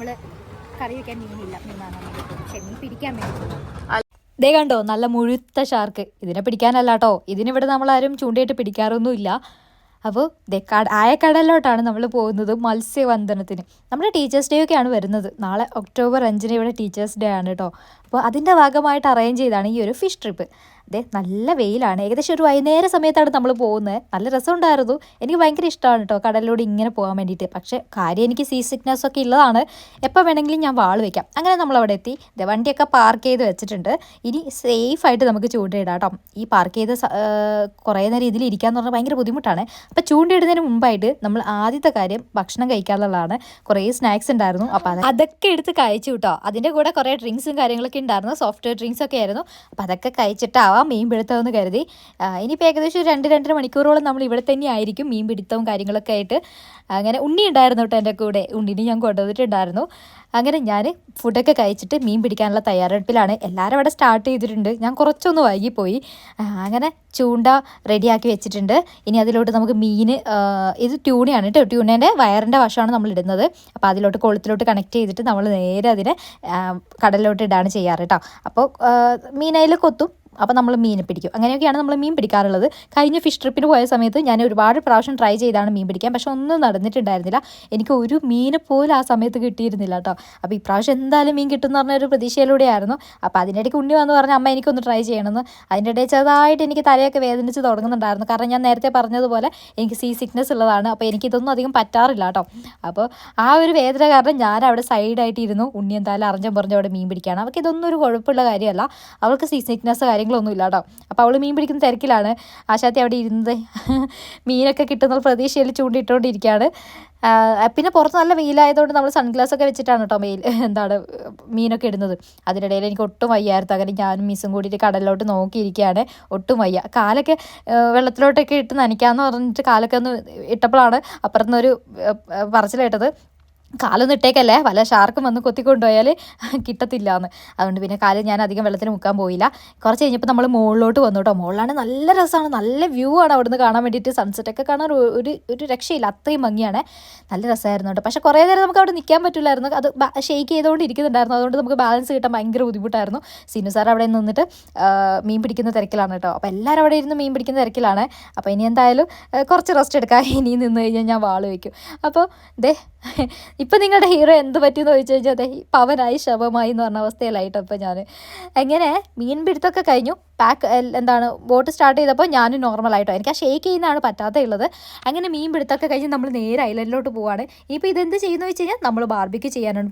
നമ്മൾ കറി വെക്കാൻ പിടിക്കാൻ വേണ്ടി ദേ കണ്ടോ നല്ല മുഴുത്ത ഷാർക്ക്. ഇതിനെ പിടിക്കാനല്ല കേട്ടോ നമ്മൾ ആരും ചൂണ്ടയിട്ട് പിടിക്കാറൊന്നുമില്ല. അപ്പോൾ കട ആയക്കടലിലോട്ടാണ് നമ്മൾ പോകുന്നത് മത്സ്യബന്ധനത്തിന്. നമ്മുടെ ടീച്ചേഴ്സ് ഡേ ഒക്കെയാണ് വരുന്നത്. നാളെ ഒക്ടോബർ അഞ്ചിന് ഇവിടെ ടീച്ചേഴ്സ് ഡേ ആണ് കേട്ടോ അപ്പോൾ അതിന്റെ ഭാഗമായിട്ട് അറേഞ്ച് ചെയ്താണ് ഈ ഒരു ഫിഷ് ട്രിപ്പ് അതെ നല്ല വെയിലാണ്. ഏകദേശം ഒരു വൈകുന്നേര സമയത്താണ് നമ്മൾ പോകുന്നത്. നല്ല രസമുണ്ടായിരുന്നു. എനിക്ക് ഭയങ്കര ഇഷ്ടമാണ് കേട്ടോ കടലിലൂടെ ഇങ്ങനെ പോകാൻ വേണ്ടിയിട്ട്. പക്ഷേ കാര്യം എനിക്ക് സീ സിക്നസ് ഒക്കെ ഉള്ളതാണ്. എപ്പോൾ വേണമെങ്കിലും ഞാൻ വാൾ വയ്ക്കാം അങ്ങനെ നമ്മൾ അവിടെ എത്തി വണ്ടിയൊക്കെ പാർക്ക് ചെയ്ത് വെച്ചിട്ടുണ്ട്. ഇനി സേഫ് ആയിട്ട് നമുക്ക് ചൂണ്ടയിടാം കേട്ടോ ഈ പാർക്ക് ചെയ്ത കുറേ നേരം ഇതിൽ ഇരിക്കാന്ന് പറഞ്ഞാൽ ഭയങ്കര ബുദ്ധിമുട്ടാണ്. അപ്പോൾ ചൂണ്ടയിടുന്നതിന് മുമ്പായിട്ട് നമ്മൾ ആദ്യത്തെ കാര്യം ഭക്ഷണം കഴിക്കാനുള്ളതാണ് കുറേ സ്നാക്സ് ഉണ്ടായിരുന്നു. അപ്പോൾ അതൊക്കെ എടുത്ത് കഴിച്ചു കേട്ടോ അതിന്റെ കൂടെ കുറേ ഡ്രിങ്ക്സും കാര്യങ്ങളൊക്കെ ഉണ്ടായിരുന്നു സോഫ്റ്റ് ഡ്രിങ്ക്സ് ഒക്കെ ആയിരുന്നു. അപ്പോൾ അതൊക്കെ കഴിച്ചിട്ടാവാം മീൻ പിടുത്തമെന്ന് കരുതി. ഇനിയിപ്പോൾ ഏകദേശം രണ്ട് രണ്ടര മണിക്കൂറോളം നമ്മൾ ഇവിടെ തന്നെ ആയിരിക്കും മീൻ പിടുത്തവും കാര്യങ്ങളൊക്കെ ആയിട്ട്. അങ്ങനെ ഉണ്ണി ഉണ്ടായിരുന്നു കേട്ടോ എന്റെ കൂടെ. ഉണ്ണിനെ ഞാൻ കൊണ്ടുവന്നിട്ടുണ്ടായിരുന്നു. അങ്ങനെ ഞാൻ ഫുഡൊക്കെ കഴിച്ചിട്ട് മീൻ പിടിക്കാനുള്ള തയ്യാറെടുപ്പിലാണ്. എല്ലാവരും അവിടെ സ്റ്റാർട്ട് ചെയ്തിട്ടുണ്ട്. ഞാൻ കുറച്ചൊന്ന് വൈകിപ്പോയി. അങ്ങനെ ചൂണ്ട റെഡിയാക്കി വെച്ചിട്ടുണ്ട്. ഇനി അതിലോട്ട് നമുക്ക് മീൻ ഇത് ട്യൂണയാണ് കേട്ടോ. ട്യൂണേന്റെ വയറിന്റെ വശമാണ് നമ്മൾ ഇടുന്നത് അപ്പോൾ അതിലോട്ട് കൊളുത്തിലോട്ട് കണക്ട് ചെയ്തിട്ട് നമ്മൾ നേരെ അതിനെ കടലിലോട്ട് ഇടാണ് ചെയ്യാറ് കേട്ടോ. അപ്പോൾ മീനയിൽ കൊത്തും. അപ്പോൾ നമ്മൾ മീൻ പിടിക്കും. അങ്ങനെയൊക്കെയാണ് നമ്മൾ മീൻ പിടിക്കാറുള്ളത്. കഴിഞ്ഞ ഫിഷ് ട്രിപ്പിന് പോയ സമയത്ത് ഞാൻ ഒരുപാട് പ്രാവശ്യം ട്രൈ ചെയ്താണ് മീൻ പിടിക്കാൻ. പക്ഷെ ഒന്നും നടന്നിട്ടുണ്ടായിരുന്നില്ല. എനിക്ക് ഒരു മീനെ പോലും ആ സമയത്ത് കിട്ടിയിരുന്നില്ല കേട്ടോ അപ്പോൾ ഇപ്രാവശ്യം എന്തായാലും മീൻ കിട്ടും എന്ന് പറഞ്ഞ ഒരു പ്രതീക്ഷയിലൂടെയായിരുന്നു. അപ്പോൾ അതിനിടയ്ക്ക് ഉണ്ണി വന്ന് പറഞ്ഞ അമ്മ എനിക്കൊന്ന് ട്രൈ ചെയ്യണമെന്ന്. അതിന്റെ ഇടയിൽ ചെറുതായിട്ട് എനിക്ക് തലയൊക്കെ വേദനിച്ച് തുടങ്ങുന്നുണ്ടായിരുന്നു. കാരണം ഞാൻ നേരത്തെ പറഞ്ഞതുപോലെ എനിക്ക് സീ സിക്നസ് ഉള്ളതാണ് അപ്പോൾ എനിക്കിതൊന്നും അധികം പറ്റാറില്ല കേട്ടോ അപ്പോൾ ആ ഒരു വേദന കാരണം ഞാൻ അവിടെ സൈഡായിട്ടിരുന്നു ഉണ്ണി എന്തായാലും അറിഞ്ഞം പറഞ്ഞ് അവിടെ മീൻ പിടിക്കുകയാണ്. അവൾക്ക് ഇതൊന്നും ഒരു കുഴപ്പമുള്ള കാര്യമല്ല. അവൾക്ക് സീ സിക്നസ് കാര്യങ്ങളൊന്നും ഇല്ല കേട്ടോ അപ്പോൾ അവൾ മീൻ പിടിക്കുന്ന തിരക്കിലാണ്. ആശാത്തി അവിടെ ഇരുന്നത് മീനൊക്കെ കിട്ടുന്ന പ്രതീക്ഷയിൽ ചൂണ്ടിയിട്ടുകൊണ്ടിരിക്കുകയാണ് പിന്നെ പുറത്ത് നല്ല വെയിലായതുകൊണ്ട് നമ്മൾ സൺഗ്ലാസ് ഒക്കെ വെച്ചിട്ടാണ് കേട്ടോ വെയിൽ എന്താണ് മീനൊക്കെ ഇടുന്നത്. അതിനിടയിൽ എനിക്ക് ഒട്ടും വയ്യായിരുന്നു. അങ്ങനെ ഞാനും മിസ്സും കൂടിയിട്ട് കടലിലോട്ട് നോക്കിയിരിക്കുകയാണ്. ഒട്ടും വയ്യ. കാലൊക്കെ വെള്ളത്തിലോട്ടൊക്കെ ഇട്ട് നനയ്ക്കാമെന്ന് പറഞ്ഞിട്ട് കാലൊക്കെ ഒന്ന് ഇട്ടപ്പോഴാണ് അപ്പുറത്തുനിന്നൊരു പറച്ചിൽ കേട്ടത് കാലൊന്നും ഇട്ടേക്കല്ലേ വല്ല ഷാർക്കും വന്ന് കൊത്തിക്കൊണ്ടുപോയാൽ കിട്ടത്തില്ല എന്ന് അതുകൊണ്ട് പിന്നെ കാൽ ഞാൻ അധികം വെള്ളത്തിൽ മുക്കാൻ പോയില്ല. കുറച്ച് കഴിഞ്ഞപ്പോൾ നമ്മൾ മുകളിലോട്ട് വന്നു കേട്ടോ മുകളിലാണ് നല്ല രസമാണ് നല്ല വ്യൂ ആണ് അവിടുന്ന് കാണാൻ വേണ്ടിയിട്ട്. സൺസെറ്റ് ഒക്കെ കാണാൻ ഒരു- ഒരു രക്ഷയില്ല. അത്രയും ഭംഗിയാണ്. നല്ല രസമായിരുന്നു കേട്ടോ പക്ഷേ കുറേ നേരം നമുക്ക് അവിടെ നിൽക്കാൻ പറ്റില്ലായിരുന്നു. അത് ഷെയ്ക്ക് ചെയ്തുകൊണ്ട് ഇരിക്കുന്നുണ്ടായിരുന്നു അതുകൊണ്ട് നമുക്ക് ബാലൻസ് കിട്ടാൻ ഭയങ്കര ബുദ്ധിമുട്ടായിരുന്നു. സിനു സാർ അവിടെ നിന്നിട്ട് മീൻ പിടിക്കുന്ന തിരക്കിലാണ് കേട്ടോ. അപ്പോൾ എല്ലാവരും അവിടെ ഇരുന്ന് മീൻ പിടിക്കുന്ന തിരക്കിലാണ്. അപ്പോൾ ഇനി എന്തായാലും കുറച്ച് റെസ്റ്റ് എടുക്കാം. ഇനി നിന്ന് കഴിഞ്ഞാൽ ഞാൻ വാൾ വയ്ക്കും അപ്പോൾ ദേ ഇപ്പം നിങ്ങളുടെ ഹീറോ എന്ത് പറ്റിയെന്ന് ചോദിച്ചു കഴിഞ്ഞാൽ അതെ പവനായി ശവമായി എന്ന് പറഞ്ഞ അവസ്ഥയിലായിട്ടോ ഇപ്പം ഞാൻ എങ്ങനെ? മീൻ പിടുത്തമൊക്കെ കഴിഞ്ഞു. പാക്ക് എന്താണ് ബോട്ട് സ്റ്റാർട്ട് ചെയ്തപ്പോൾ ഞാനും നോർമലായിട്ടോ എനിക്ക് ആ ഷേക്ക് ചെയ്യുന്നതാണ് പറ്റാത്തേ ഉള്ളത്. അങ്ങനെ മീൻ പിടുത്തമൊക്കെ കഴിഞ്ഞ് നമ്മൾ നേരെ ഐലൻഡിലോട്ട് പോവാണ്. ഇപ്പോൾ ഇതെന്ത് ചെയ്യുന്നു വെച്ച് കഴിഞ്ഞാൽ നമ്മൾ ബാർബിക്ക് ചെയ്യാനാണ്